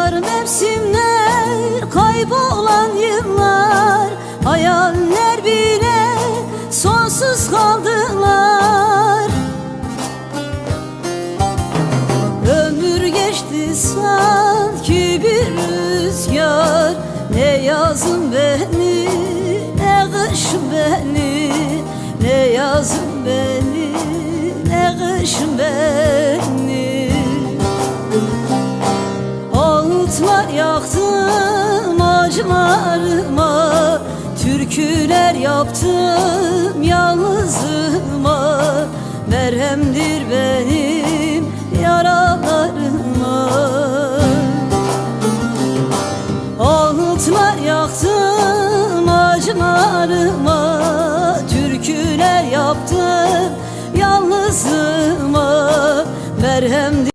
Yıllar mevsimler kaybolan yıllar Hayaller bile sonsuz kaldılar. Ömür geçti sanki bir rüzgar Ne yazın beni ne kışın beni Ne yazın beni ne kışın beni Türküler yaptım yalnızıma. Merhemdir benim yaralarıma. Ağıtlar yaktım acılarıma. Türküler yaptım yalnızıma. Merhemdir